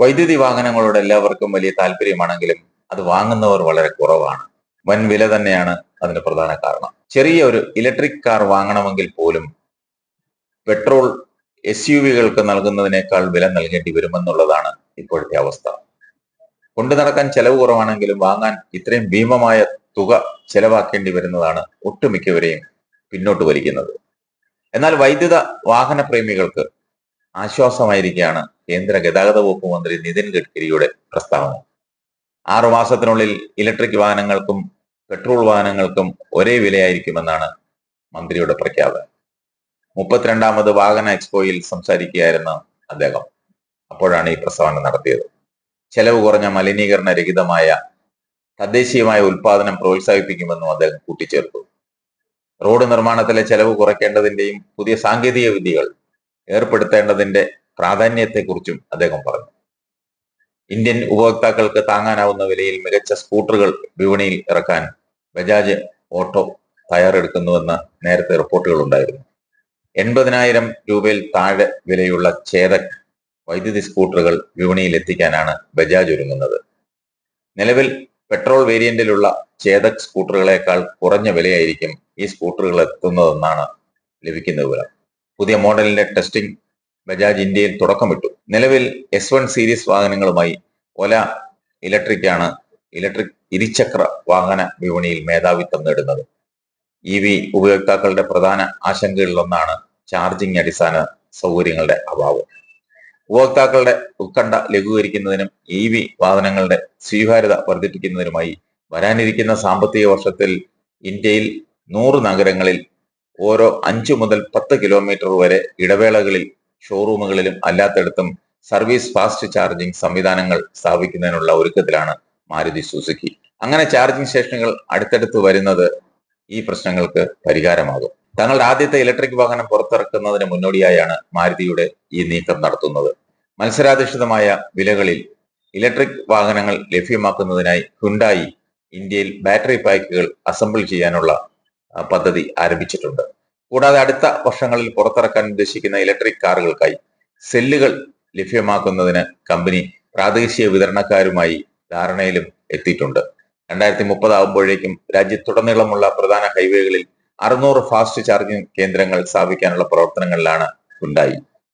വൈദ്യുതി വാഹനങ്ങളോട് എല്ലാവർക്കും വലിയ താല്പര്യമാണെങ്കിലും അത് വാങ്ങുന്നവർ വളരെ കുറവാണ്. വൻ വില തന്നെയാണ് അതിന് പ്രധാന കാരണം. ചെറിയ ഒരു ഇലക്ട്രിക് കാർ വാങ്ങണമെങ്കിൽ പോലും പെട്രോൾ എസ് യു വികൾക്ക് നൽകുന്നതിനേക്കാൾ വില നൽകേണ്ടി വരുമെന്നുള്ളതാണ് ഇപ്പോഴത്തെ അവസ്ഥ. കൊണ്ടു നടക്കാൻ ചെലവ് കുറവാണെങ്കിലും വാങ്ങാൻ ഇത്രയും ഭീമമായ തുക ചെലവാക്കേണ്ടി വരുന്നതാണ് ഒട്ടുമിക്കവരെയും പിന്നോട്ട് വലിക്കുന്നത്. എന്നാൽ വൈദ്യുത വാഹന പ്രേമികൾക്ക് ആശ്വാസമായിരിക്കുകയാണ് കേന്ദ്ര ഗതാഗത വകുപ്പ് മന്ത്രി നിതിൻ ഗഡ്കരിയുടെ പ്രസ്താവന. ആറു മാസത്തിനുള്ളിൽ ഇലക്ട്രിക് വാഹനങ്ങൾക്കും പെട്രോൾ വാഹനങ്ങൾക്കും ഒരേ വിലയായിരിക്കുമെന്നാണ് മന്ത്രിയുടെ പ്രഖ്യാപനം. മുപ്പത്തിരണ്ടാമത് വാഹന എക്സ്പോയിൽ സംസാരിക്കുകയായിരുന്നു അദ്ദേഹം. അപ്പോഴാണ് ഈ പ്രസ്താവന നടത്തിയത്. ചെലവ് കുറഞ്ഞ മലിനീകരണ രഹിതമായ തദ്ദേശീയമായ ഉൽപാദനം പ്രോത്സാഹിപ്പിക്കുമെന്നും അദ്ദേഹം കൂട്ടിച്ചേർത്തു. റോഡ് നിർമ്മാണത്തിലെ ചെലവ് കുറയ്ക്കേണ്ടതിന്റെയും പുതിയ സാങ്കേതിക വിദ്യകൾ ഏർപ്പെടുത്തേണ്ടതിന്റെ പ്രാധാന്യത്തെക്കുറിച്ചും അദ്ദേഹം പറഞ്ഞു. ഇന്ത്യൻ ഉപഭോക്താക്കൾക്ക് താങ്ങാനാവുന്ന വിലയിൽ മികച്ച സ്കൂട്ടറുകൾ വിപണിയിൽ ഇറക്കാൻ ബജാജ് ഓട്ടോ തയ്യാറെടുക്കുന്നുവെന്ന് നേരത്തെ റിപ്പോർട്ടുകൾ ഉണ്ടായിരുന്നു എൺപതിനായിരം രൂപയിൽ താഴെ വിലയുള്ള ചേതക് വൈദ്യുതി സ്കൂട്ടറുകൾ വിപണിയിൽ എത്തിക്കാനാണ് ബജാജ് ഒരുങ്ങുന്നത്. നിലവിൽ പെട്രോൾ വേരിയന്റിലുള്ള ചേതക് സ്കൂട്ടറുകളേക്കാൾ കുറഞ്ഞ വിലയായിരിക്കും ഈ സ്കൂട്ടറുകൾ എത്തുന്നതെന്നാണ് ലഭിക്കുന്ന വിവരം. പുതിയ മോഡലിന്റെ ടെസ്റ്റിംഗ് ബജാജ് ഇന്ത്യയിൽ തുടക്കമിട്ടു. നിലവിൽ എസ് വൺ സീരീസ് വാഹനങ്ങളുമായി ഒല ഇലക്ട്രിക് ആണ്. ഇലക്ട്രിക് ഇരുചക്ര വാഹന വിപണിയിൽ മേധാവിത്വം നേടുന്നത്. ഇ വി ഉപയോക്താക്കളുടെ പ്രധാന ആശങ്കകളിലൊന്നാണ് ചാർജിംഗ് അടിസ്ഥാന സൗകര്യങ്ങളുടെ അഭാവം. ഉപഭോക്താക്കളുടെ ഉത്കണ്ഠ ലഘൂകരിക്കുന്നതിനും ഇ വി വാഹനങ്ങളുടെ സ്വീകാര്യത വർദ്ധിപ്പിക്കുന്നതിനുമായി വരാനിരിക്കുന്ന സാമ്പത്തിക വർഷത്തിൽ ഇന്ത്യയിൽ നൂറ് നഗരങ്ങളിൽ ഓരോ അഞ്ചു മുതൽ പത്ത് കിലോമീറ്റർ വരെ ഇടവേളകളിൽ ഷോറൂമുകളിലും അല്ലാത്തിടത്തും സർവീസ് ഫാസ്റ്റ് ചാർജിംഗ് സംവിധാനങ്ങൾ സ്ഥാപിക്കുന്നതിനുള്ള ഒരുക്കത്തിലാണ് മാരുതി സുസുക്കി. അങ്ങനെ ചാർജിംഗ് സ്റ്റേഷനുകൾ അടുത്തടുത്ത് വരുന്നത് ഈ പ്രശ്നങ്ങൾക്ക് പരിഹാരമാകും. തങ്ങളുടെ ആദ്യത്തെ ഇലക്ട്രിക് വാഹനം പുറത്തിറക്കുന്നതിന് മുന്നോടിയായാണ് മാരുതിയുടെ ഈ നീക്കം നടത്തുന്നത്. മത്സരാധിഷ്ഠിതമായ വിലകളിൽ ഇലക്ട്രിക് വാഹനങ്ങൾ ലഭ്യമാക്കുന്നതിനായി ഹുണ്ടായി ഇന്ത്യയിൽ ബാറ്ററി പാക്കുകൾ അസംബിൾ ചെയ്യാനുള്ള പദ്ധതി ആരംഭിച്ചിട്ടുണ്ട്. കൂടാതെ അടുത്ത വർഷങ്ങളിൽ പുറത്തിറക്കാൻ ഉദ്ദേശിക്കുന്ന ഇലക്ട്രിക് കാറുകൾക്കായി സെല്ലുകൾ ലഭ്യമാക്കുന്നതിന് കമ്പനി പ്രാദേശിക വിതരണക്കാരുമായി ധാരണയിലും എത്തിയിട്ടുണ്ട്. രണ്ടായിരത്തി മുപ്പതാകുമ്പോഴേക്കും രാജ്യത്തുടനീളമുള്ള പ്രധാന ഹൈവേകളിൽ അറുന്നൂറ് ഫാസ്റ്റ് ചാർജിംഗ് കേന്ദ്രങ്ങൾ സ്ഥാപിക്കാനുള്ള പ്രവർത്തനങ്ങളിലാണ് ഉണ്ടായി.